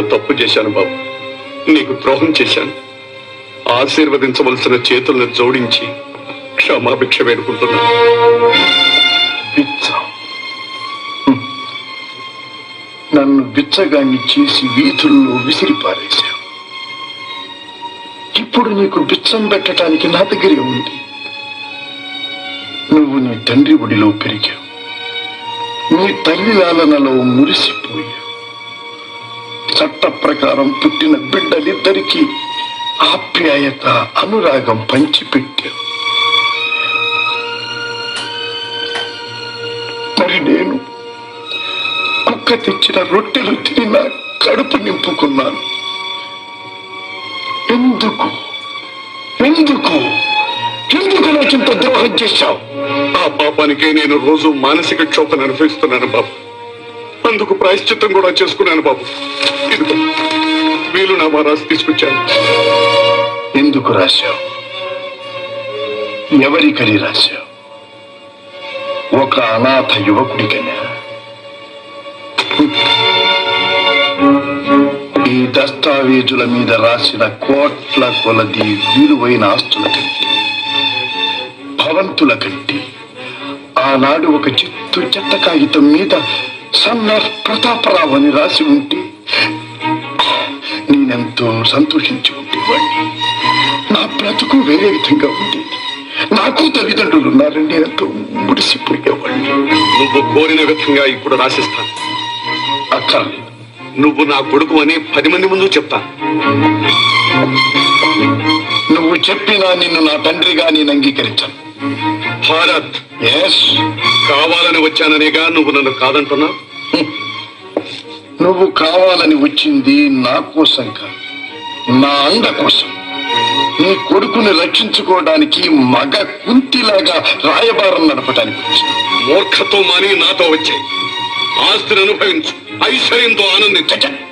నేను తప్పు చేశాను బాబు. నీకు ద్రోహం చేశాను. ఆశీర్వదించవలసిన చేతులను జోడించి క్షమాభిక్ష వేడుకుంటున్నాను. నన్ను బిచ్చగాన్ని చేసి వీధుల్లో విసిరిపారేశావు. ఇప్పుడు నీకు బిచ్చం పెట్టడానికి నా దగ్గరే ఉంది. నువ్వు నీ తండ్రి ఒడిలో పెరిగావు. నీ తల్లి లాలనలో మురిసిపోయావు. చట్ట ప్రకారం పుట్టిన బిడ్డలిద్దరికీ ఆప్యాయత అనురాగం పంచిపెట్టావు మరి నేను కుక్క తెచ్చిన రొట్టెలు తిని నా కడుపు నింపుకున్నాను. ఎందుకు? ఎందుకు? ఎందుకు నాకింత ద్రోహం చేశావు? ఆ పాపానికే నేను రోజు మానసిక క్షోభను అనుభవిస్తున్నాను బాబు. అందుకు ప్రాయశ్చిత్తం కూడా చేసుకున్నాను బాబు. ఇదిగో వీలు నా రాసి తీసుకొచ్చాను. ఎందుకు రాశావు? ఎవరికని రాశావు? ఒక అనాథ యువకుడికైనా. ఈ దస్తావేజుల మీద రాసిన కోట్ల కొలది విలువైన ఆస్తుల కంటే భవంతుల కంటే ఆనాడు ఒక చిత్తు చెత్త కాగితం మీద సన్న ప్రతాపరావు అని రాసి ఉంటే నేనెంతో సంతోషించి ఉండేవాడిని నా బ్రతుకు వేరే విధంగా ఉండేది నాకు తల్లిదండ్రులు ఉన్నారని నేనెంతో ముడిసిపోయేవాడిని నువ్వు కోరిన విధంగా ఇప్పుడు రాసిస్తాను. అక్కర్లేదు నువ్వు నా కొడుకు అని పది మంది ముందు చెప్తాను. నువ్వు చెప్పినా నిన్ను నా తండ్రిగా నేను అంగీకరించాను. భారత్ ఎస్ కావాలని వచ్చాననేగా నువ్వు నన్ను కాదంటున్నావు. నువ్వు కావాలని వచ్చింది నా కోసం కాదు నా అండ కోసం. నీ కొడుకుని రక్షించుకోవడానికి మగ కుంతిలాగా రాయబారం నడపడానికి వచ్చింది మూర్ఖత్వం మాని నాతో వచ్చాయి. ఆస్తిని అనుభవించు. ఐశ్వర్యంతో ఆనందించ.